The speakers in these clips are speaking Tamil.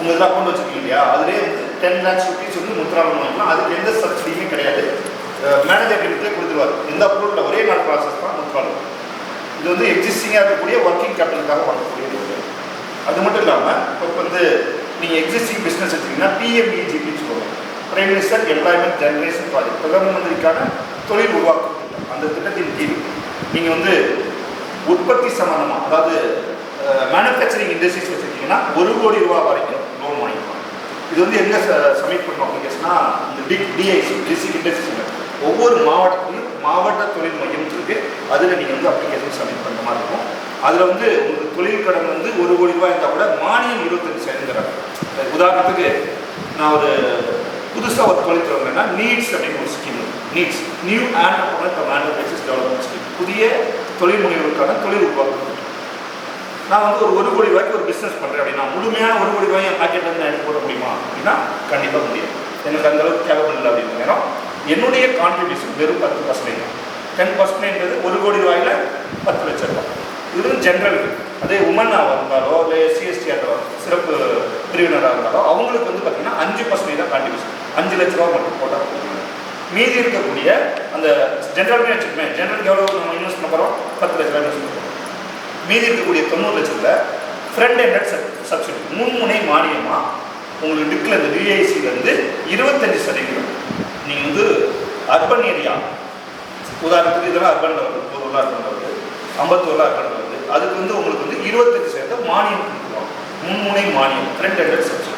உங்கள் இதில் கொண்டு வச்சுருக்கீங்க இல்லையா? அதுலேயே வந்து டென் லேக்ஸ் ருபீஸ் வந்து முத்ரா லோன் வாங்கிக்கலாம். அதுக்கு எந்த சப்சிடியுமே கிடையாது. மேனேஜர் கிட்டே கொடுத்துருவார். எந்த அப்ரூவலில் ஒரே நாள் ப்ராசஸ் தான் முத்ரா லோன் இது வந்து எக்ஸிஸ்டிங்காக இருக்கக்கூடிய ஒர்க்கிங் கேபிட்டலுக்காக பண்ணக்கூடிய ஒரு அது மட்டும் இல்லாமல் இப்போ வந்து நீங்கள் எக்ஸிஸ்டிங் பிஸ்னஸ் வச்சிங்கன்னா பிஎம்இஜிபின்னு சொல்லுவாங்க. Prime minister employment generation project பிரதம மந்திரிக்கான தொழில் உருவாக்கும் திட்டம். அந்த திட்டத்தின் கீழ் நீங்கள் வந்து உற்பத்தி சம்பந்தமாக அதாவது மேனுஃபேக்சரிங் இண்டஸ்ட்ரீஸ் வச்சுருக்கீங்கன்னா ஒரு கோடி ரூபா வரைக்கும் லோன் வாங்கிக்கலாம் இது வந்து எங்கே சப்மிட் பண்ணணும் அப்ளிகேஷனா இந்த டிக் டிஐசி டிஸ்ட்ரிக்ட் இண்டஸ்ட்ரி ஒவ்வொரு மாவட்டத்திலும் மாவட்ட தொழில் மையம் இருக்குது அதில் நீங்கள் வந்து அப்ளிகேஷன் சப்மிட் பண்ணுற மாதிரி இருக்கும். அதில் வந்து உங்களுக்கு தொழில் கடன் வந்து ஒரு கோடி ரூபாய் இருந்தால் கூட மானியம் இருபத்தஞ்சு சதவீதம் உதாரணத்துக்கு நான் ஒரு புதுசாக ஒரு தொழில் தொடங்கினா நீட்ஸ் அப்படின்னு ஒரு scheme NEEDS new entrepreneur manufacturers development scheme புதிய தொழில் முனைவோருக்கான தொழில் உருவாக்கம் நான் வந்து ஒரு ஒரு கோடி ரூபாய்க்கு ஒரு பிஸ்னஸ் பண்ணுறேன் அப்படின்னா முழுமையான ஒரு கோடி ரூபாய் என் பாக்கெட்டில் இருந்து போட முடியுமா? அப்படின்னா கண்டிப்பாக முடியும் எனக்கு அந்த அளவுக்கு கேபபிள் இல்லை அப்படின்னு நேரம் என்னுடைய கான்ட்ரிபியூஷன் வெறும் பத்து பர்சன்டேஜ் டென் பர்சன்டேஜ்ன்றது ஒரு கோடி ரூபாயில் பத்து லட்சம் ரூபாய். இது ஜென்ரல் அதே உமனாக இருந்தாலோ இல்லை சிஎஸ்டியாக சிறப்பு பிரிவினராக இருந்தாலோ அவங்களுக்கு வந்து பார்த்தீங்கன்னா அஞ்சு பர்சன்டேஜ் தான் கான்ட்ரிபியூஷன் அஞ்சு லட்ச ரூபா மட்டும் போட்டால் மீதி இருக்கக்கூடிய அந்த ஜென்ரல் வச்சுக்கோமே. ஜென்ரலுக்கு எவ்வளோ நம்ம இன்வெஸ்ட் பண்ண போகிறோம் பத்து லட்ச ரூபா இன்வெஸ்ட் பண்ணுறோம் மீதி இருக்கக்கூடிய தொண்ணூறு லட்சத்தில் ஃப்ரண்ட் ஹேண்டட் சப்சிடி முன்முனை மானியமாக உங்களுக்கு டிக்கில் இந்த டிஐசிலேருந்து இருபத்தஞ்சி சதவீதம். நீங்கள் வந்து அர்பன் ஏரியா உதாரணத்துக்கு இதெல்லாம் அர்பனில் வருது ஒரு ஊரில் அர்பன் வருது ஐம்பத்தூரில் அர்பன் வருது. அதுக்கு வந்து உங்களுக்கு வந்து இருபத்தஞ்சி சதவீதம் மானியம் கொடுக்குறோம் முன்முனை மானியம் ஃப்ரண்ட் ஹண்ட்ரட் சப்சிடி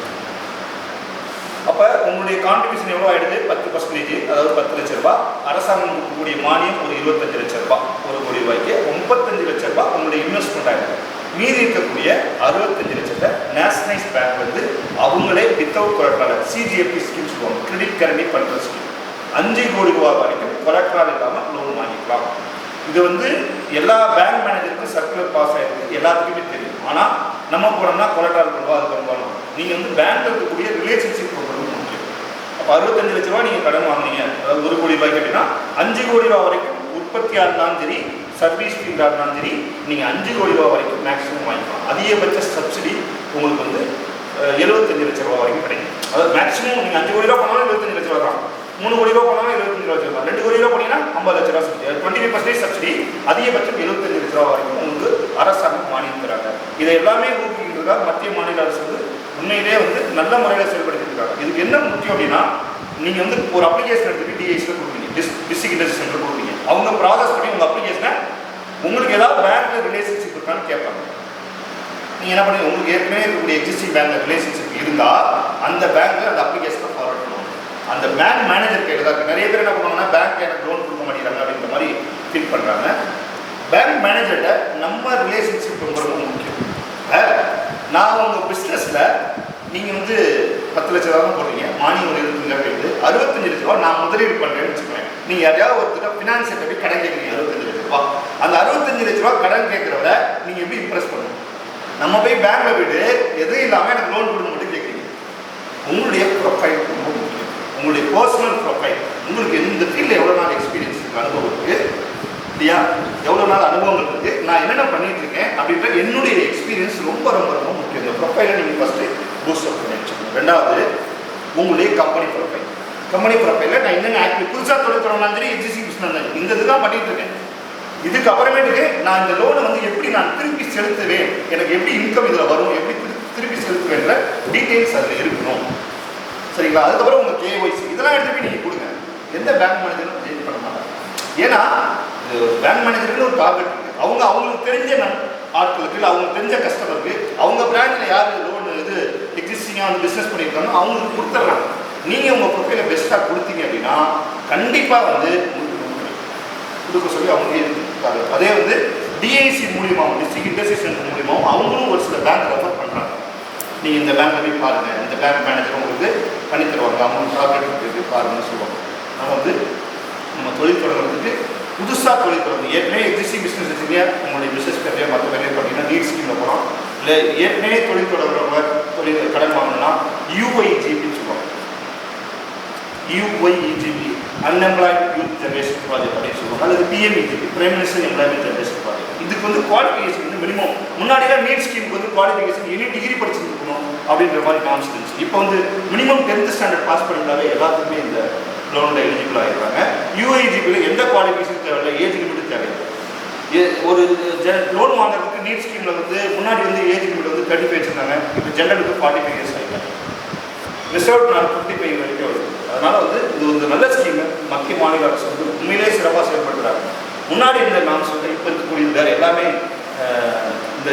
அப்போ உங்களுடைய கான்ட்ரிபியூஷன் எவ்வளோ ஆயிடுது? பத்து பர்சன்டேஜ் அதாவது பத்து லட்ச ரூபா அரசாங்கம் கொடுக்கக்கூடிய மானியம் ஒரு இருபத்தஞ்சு லட்ச ரூபா ஒரு கோடி ரூபாய்க்கு முப்பத்தஞ்சு லட்ச ரூபா உங்களுடைய இன்வெஸ்ட்மெண்ட் ஆகிடும் மீதி இருக்கக்கூடிய அறுபத்தஞ்சு லட்சத்தை நேஷனலைஸ் பேங்க் வந்து அவங்களே வித்தவுட் கொலட்ரால் சிஜிஎஃபி ஸ்கீம் சொல்லுவாங்க. கிரெடிட் கரண்டி பண்ணுற ஸ்கீம் அஞ்சு கோடி ரூபா வரைக்கும் கொலட்ரால் இல்லாமல் லோன் வாங்கிக்கலாம். இது வந்து எல்லா பேங்க் மேனேஜருக்கும் சர்க்குலர் பாஸ் ஆகிருக்கு எல்லாத்துக்குமே தெரியும். ஆனால் நம்ம போனோம்னா கொலட்ரால் பண்ணுவோம் அது பண்ணுவோம் நீங்கள் வந்து பேங்க் இருக்கக்கூடிய ரிலேஷன்ஷிப் அப்போ அறுபத்தஞ்சு லட்ச ரூபா நீங்கள் கடன் வாங்குனீங்க. அதாவது ஒரு கோடி ரூபாய்க்கு அப்படின்னா அஞ்சு கோடி ரூபா வரைக்கும் உற்பத்தியாக இருந்தாலும் சரி சர்வீஸ் ஃபீல்டாக இருந்தாலும் சரி நீங்கள் அஞ்சு கோடி ரூபா வரைக்கும் மேக்ஸிமம் வாங்கிக்கலாம். அதிகபட்ச சப்சிடி உங்களுக்கு வந்து எழுபத்தஞ்சு லட்ச ரூபா வரைக்கும் கிடைக்கும். அதாவது மேக்ஸிமம் நீங்கள் அஞ்சு கோடி ரூபா போனாலும் எழுபத்தஞ்சு லட்ச ரூபா தான். மூணு கோடி ரூபா போனாலும் எழுபத்தஞ்சு லட்ச ரூபா ரெண்டு கோடி ரூபா போனீங்கன்னா ஐம்பது லட்ச ரூபா subsidy twenty five percentage subsidy அதிகபட்சம் எழுபத்தஞ்சு லட்ச ரூபா வரைக்கும் உங்களுக்கு அரசாங்கம் மானியம் தராங்க. இதை எல்லாமே ஊக்குவிக்கிறதுக்காக மத்திய மாநில அரசு வந்து உண்மையிலே வந்து நல்ல முறையில் செயல்படுத்திருக்காங்க இதுக்கு என்ன முக்கியம் அப்படின்னா நீங்கள் வந்து ஒரு அப்ளிகேஷன் எடுத்துகிட்டு டிஐஸில் கொடுப்பீங்க டிஸ் டிஸ்ட்ரிக்ட் இண்டஸ்ட்ரி சென்டர் கொடுப்பீங்க அவங்க ப்ராசஸ் பண்ணி உங்கள் அப்ளிகேஷனை உங்களுக்கு ஏதாவது பேங்க்கில் ரிலேஷன்ஷிப் இருக்கான்னு கேட்பாங்க. நீங்கள் என்ன பண்ணுங்க? உங்களுக்கு ஏற்கனவே இருக்கக்கூடிய எக்ஸிஸ்டிங் பேங்க்கில் ரிலேஷன்ஷிப் இருந்தால் அந்த பேங்க்கில் அந்த அப்ளிகேஷனை ஃபார்வர்ட் பண்ணுவாங்க. அந்த பேங்க் மேனேஜர் கையில் தான் நிறைய பேர் என்ன பண்ணுவாங்கன்னா பேங்க் எனக்கு லோன் கொடுக்க மாட்டேங்கிறாங்க அப்படின்ற மாதிரி ஃபீல் பண்ணுறாங்க பேங்க் மேனேஜர்கிட்ட நம்ம ரிலேஷன்ஷிப் ரொம்ப ரொம்ப முக்கியம். நான் உங்கள் பிஸ்னஸில் நீங்கள் வந்து பத்து லட்ச ரூபா தான் போடுறீங்க. மானியம் ஒரு இருபத்தஞ்சு போயிட்டு அறுபத்தஞ்சு லட்ச ரூபா நான் முதலீடு பண்ணுறேன்னு வச்சுக்கோங்க நீங்கள் யாரையாவது ஒருத்தர் ஃபினான்ஸ் போய் கடன் கேட்குறீங்க அறுபத்தஞ்சு லட்ச ரூபா அந்த அறுபத்தஞ்சு லட்ச ரூபா கடன் கேட்குறவரை நீங்கள் எப்படி இம்ப்ரெஸ் பண்ணுங்க நம்ம போய் பேங்க்ல போயிட்டு எதுவும் இல்லாமல் எனக்கு லோன் கொடுக்க மட்டும் கேட்குறீங்க. உங்களுடைய ப்ரொஃபைல் ரொம்ப முக்கியம். உங்களுடைய பர்சனல் ப்ரொஃபைல் உங்களுக்கு இந்த ஃபீல்டில் எவ்வளோ நாள் எக்ஸ்பீரியன்ஸ் இருக்குது அனுபவம் இருக்குது இல்லையா? எவ்வளோ நாள் அனுபவங்கள் இருக்குது நான் என்னென்ன பண்ணிட்டு இருக்கேன் அப்படின்ற என்னுடைய எக்ஸ்பீரியன்ஸ் ரொம்ப ரொம்ப ரொம்ப இந்த ப்ரொஃபைலை நீங்கள் ஃபஸ்ட்டு பூஸ்ட் அப் பண்ணி வச்சுக்கணும் ரெண்டாவது உங்களுடைய கம்பெனி ப்ரொஃபைல் கம்பெனி ப்ரொஃபைலில் நான் என்னென்ன ஆக்டிவ் புதுசாக தொழில் தொடங்கினாலும் சரி எஜிசி பிஸ்னஸ் இந்த இதுதான் பண்ணிட்டு இருக்கேன். இதுக்கு அப்புறமேட்டுக்கு நான் இந்த லோனை வந்து எப்படி நான் திருப்பி செலுத்துவேன்? எனக்கு எப்படி இன்கம் இதில் வரும்? எப்படி திருப்பி செலுத்துவேன்ற டீட்டெயில்ஸ் அதில் இருக்கணும். சரிங்களா? அதுக்கப்புறம் உங்கள் கேஒய்சி இதெல்லாம் எடுத்து போய் நீங்கள் கொடுங்க. எந்த பேங்க் மேனேஜரும் சேஞ்ச் பண்ண மாட்டாங்க ஏன்னா பேங்க் மேனேஜருக்கு ஒரு டார்கெட் இருக்குது அவங்க அவங்களுக்கு தெரிஞ்ச நான் ஆட்களுக்கு அவங்க அவங்களுக்கு தெரிஞ்ச கஸ்டமருக்கு அவங்க பிரான்ச்சில் யார் லோன் இது எக்ஸிஸ்டிங்காக வந்து பிஸ்னஸ் பண்ணியிருக்காங்க அவங்களுக்கு கொடுத்துட்றாங்க நீங்கள் உங்கள் ப்ரொஃபைலை பெஸ்ட்டாக கொடுத்தீங்க அப்படின்னா கண்டிப்பாக வந்து கொடுக்க சொல்லி அவங்க இருக்காங்க அதே வந்து டிஐசி மூலியமாகவும் டிஸ்ட்ரிக்ட் இன்டர்சேஷன் சென்டர் மூலியமாகவும் அவங்களும் ஒரு சில பேங்க் ரெஃபர் பண்ணுறாங்க நீங்கள் இந்த பேங்க்ல போய் பாருங்கள் இந்த பேங்க் மேனேஜர் உங்களுக்கு பண்ணி தருவாங்க. அவங்க டார்கெட் பாருங்கன்னு சொல்லுவாங்க. நம்ம வந்து நம்ம தொழில் தொடங்குறதுக்கு புதுசாக தொழில் தொடங்குது ஏற்கனவே எக்ஸிஸ்டிங் பிஸ்னஸ் வச்சுருக்கீங்க உங்களுடைய பிஸ்னஸ் பேர் மற்ற பேரையோ பார்த்தீங்கன்னா நீட் ஸ்கீமில் போகிறோம் இல்லை ஏற்கனவே தொழில் தொடங்குறவங்க தொழில் கடன் வாங்கணும்னா யூஐஜிபின்னு சொல்லுவாங்க UYEGP unemployed youth generation project அப்படின்னு சொல்லுவாங்க அல்லது PMEGP prime minister employment generation project இதுக்கு வந்து குவாலிஃபிகேஷன் வந்து மினிமம் முன்னாடிலாம் நீட் ஸ்கீமுக்கு வந்து குவாலிஃபிகேஷன் எனி டிகிரி படிச்சிருக்கணும். அப்படின்ற மாதிரி காமிச்சிருந்துச்சு இப்போ வந்து மினிமம் டென்த் ஸ்டாண்டர்ட் பாஸ் பண்ணிட்டாவே எல்லாத்துக்குமே இந்த லோனில் எலிஜிபிள் ஆகிடுறாங்க யூஐஜிபியில் எந்த குவாலிஃபிகேஷன் தேவையில்லை ஏஜ் லிமிட் தேவையில்லை. ஏ- ஒரு லோன் வாங்குறதுக்கு நீட் ஸ்கீமில் வந்து முன்னாடி வந்து ஏஜ் லிமிட் வந்து தேர்ட்டி ஃபைவ் வச்சுருந்தாங்க. இப்போ ஜென்ரலுக்கு ஃபார்ட்டி ஃபைவ் இயர்ஸ் ஆகிட்டாங்க ரிசர்வ் நான் ஃபிஃப்டி ஃபைவ் வரைக்கும் வருது. அதனால் வந்து இது ஒரு நல்ல ஸ்கீமு மத்திய மாநில அரசு வந்து உண்மையிலே சிறப்பாக செயல்படுத்துகிறாங்க முன்னாடி இருந்த நான் வந்து இப்போ இருக்கக்கூடிய வேறு எல்லாமே இந்த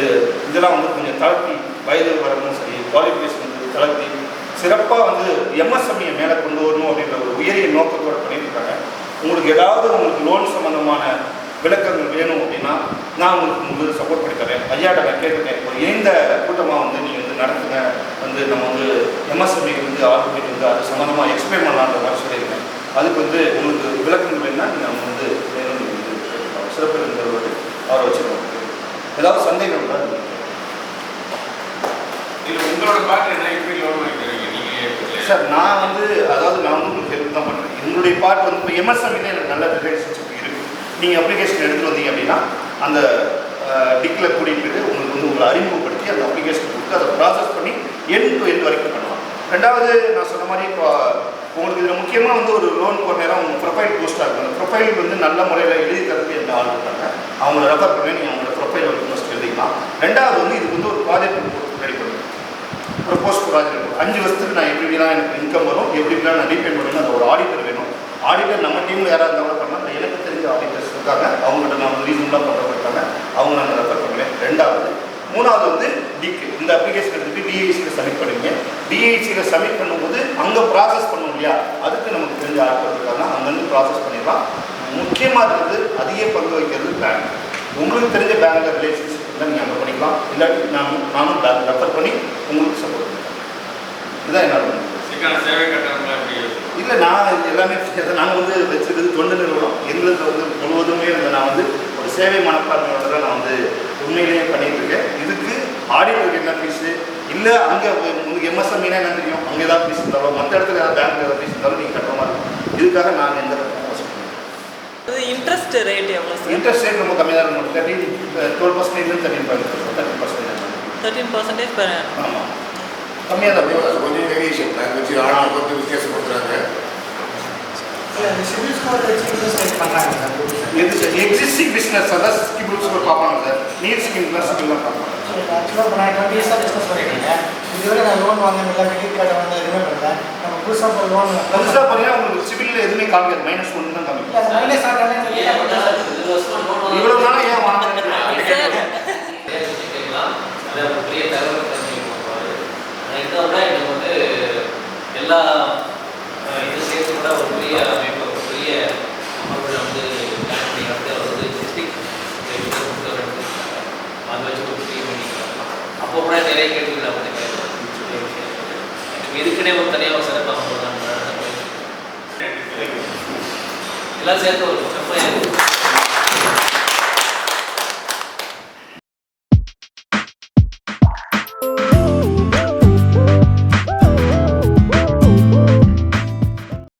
இதெல்லாம் வந்து கொஞ்சம் தளர்த்தி வயது வரணும் சரி குவாலிஃபிகேஷன் வந்து தளர்த்தி சிறப்பாக வந்து எம்எஸ்எம்இயை மேலே கொண்டு வரணும் அப்படின்ற ஒரு உயரிய நோக்கத்தோடு பண்ணியிருக்காங்க. உங்களுக்கு ஏதாவது உங்களுக்கு லோன் சம்மந்தமான விளக்கங்கள் வேணும் அப்படின்னா நான் உங்களுக்கு உங்களுக்கு சப்போர்ட் பண்ணி தரேன். ஐயாட்ட நான் கேட்டிருக்கேன் ஒரு இணைந்த கூட்டமாக வந்து நீங்கள் வந்து நடத்துங்க. வந்து நம்ம வந்து எம்எஸ்எம்இ வந்து ஆர்பிட் வந்து அது சம்மந்தமாக எக்ஸ்பிளைன் பண்ணலான்ற மாதிரி சொல்லியிருக்கேன். அதுக்கு வந்து உங்களுக்கு விளக்கங்கள் வேணும்னா நீங்கள் வந்து வேணும். சிறப்பு விருந்தினரோடு அவரை வச்சுருக்கோம் ஏதாவது சந்தேகம் கேட்கலாம். இல்ல உங்களோட பார்ட் என்ன எப்படி லோன் வாங்கிக்கிறீங்க நீங்க சார் நான் வந்து அதாவது நான் ஹெல்ப் தான் பண்ணுறேன் என்னுடைய பார்ட் வந்து இப்போ எம்எஸ்எம்இல எனக்கு நல்ல ரிலேஷன்ஷிப் இருக்குது நீங்கள் அப்ளிகேஷன் எடுத்து வந்தீங்க அப்படின்னா அந்த டிக்கில் கூட்டிகிட்டு உங்களுக்கு வந்து உங்களை அறிமுகப்படுத்தி அந்த அப்ளிகேஷன் கொடுத்து அதை ப்ராசஸ் பண்ணி என் டு எண்ட் வரைக்கும் பண்ணலாம். ரெண்டாவது நான் சொன்ன மாதிரி இப்போ உங்களுக்கு இதில் முக்கியமாக வந்து ஒரு லோன் போகிற நேரம் உங்கள் ப்ரொஃபைல் போஸ்ட்டாக இருக்கும். அந்த ப்ரொஃபைல் வந்து நல்ல முறையில் எழுதி தரதுக்கு எந்த ஆள் இருக்காங்க. அவங்கள ரெஃபர் பண்ணி நீங்கள் அவங்களோட ப்ரொஃபைல் வந்து ஃபஸ்ட் எழுதிக்கலாம். ரெண்டாவது வந்து இதுக்கு வந்து ஒரு ப்ராஜெக்ட் ரெடி பண்ணுங்க ப்ரொப்போஸ் ப்ராஜெக்ட் அஞ்சு வருஷத்துக்கு நான் எப்படிலாம் எனக்கு இன்கம் வரும் எப்படிலாம் நான் ரீபே பண்ணுவேன் அது ஒரு ஆடிட்டர் வேணும். ஆடிட்டர் நம்ம டீமில் யாராக இருந்தாலும் பண்ணலாம் எனக்கு தெரிஞ்ச ஆடிட்டர்ஸ் இருக்காங்க. அவங்கள்ட்ட நான் வந்து ரீசனபிளாக பண்ணுறவங்க இருக்காங்க. அவங்க நான் ரெஃபர் பண்ணுவேன் ரெண்டாவது மூணாவது வந்து டிக்கு இந்த அப்ளிகேஷன் எடுத்துட்டு டிஐசியில் சப்மிட் பண்ணுவீங்க. டிஐசியில் சப்மிட் பண்ணும்போது அங்கே ப்ராசஸ் பண்ணும் இல்லையா? அதுக்கு நமக்கு தெரிஞ்ச ஆட்கள் இருக்காங்க. அங்கேருந்து ப்ராசஸ் பண்ணிடலாம். முக்கியமாக இருக்கிறது அதிக பங்கு வைக்கிறது பேங்க் உங்களுக்கு தெரிஞ்ச பேங்க்கில் ரிலேஷன்ஷிப் இருந்தால் நீங்கள் அங்கே பண்ணிக்கலாம். இல்லாட்டி நான் நானும் ரெஃபர் பண்ணி உங்களுக்கு சப்போர்ட் பண்ணுறேன் இதுதான் என்னோட சேவை எப்படி இல்லை நான் எல்லாமே நாங்கள் வந்து வச்சிருக்கிறது தொண்டு நிறுவனம். எங்களுக்கு வந்து முழுவதுமே வந்து நான் வந்து ஒரு சேவை மனப்பான்மையோட தான் நான் வந்து உண்மையிலேயே பண்ணிட்டு இருக்கேன். இதுக்கு ஆடிட்டருக்கு என்ன ஃபீஸு இல்லை அங்கே உங்களுக்கு எம்எஸ்எம்இனா என்ன தெரியும்? அங்கே ஏதாவது ஃபீஸ் இருந்தாலும் மற்ற இடத்துல ஏதாவது பேங்க் ஏதாவது ஃபீஸ் இருந்தாலும் நீங்கள் கட்டுற மாதிரி இருக்கும். இதுக்காக நான் எந்த இது இன்ட்ரெஸ்ட் ரேட் எவ்வளோ சார் இன்ட்ரெஸ்ட் ரேட் ரொம்ப கம்மியாக தான் இருக்கும். Thirty twelve percentage thirteen point thirty percentage thirteen percentage per ஆமாம் கம்மியாக தான். கொஞ்சம் வேரியேஷன் பண்ணுறாங்க சார் எது சார் எக்ஸிஸ்டிங் பிஸ்னஸ் அதான் ஸ்கிபிள் ஸ்கோர் பார்ப்பாங்க சார் நீட் ஸ்கீம்லாம் ஸ்கில் தான் பார்ப்பாங்க இதுவரை நான் லோன் வாங்கினதில்ல கிரெடிட் கார்டு வந்து எதுவுமே பண்ணல. நம்ம புதுசாக இப்போ லோன் புதுசாக பார்த்தீங்கன்னா உங்களுக்கு சிவிலில் எதுவுமே காமிக்காது. மைனஸ் ஒன்று தான் காமிக்கும். மைனஸ் இவ்வளோ நாளாக ஏன் வாங்கினேன் எல்லா Gracias a todos.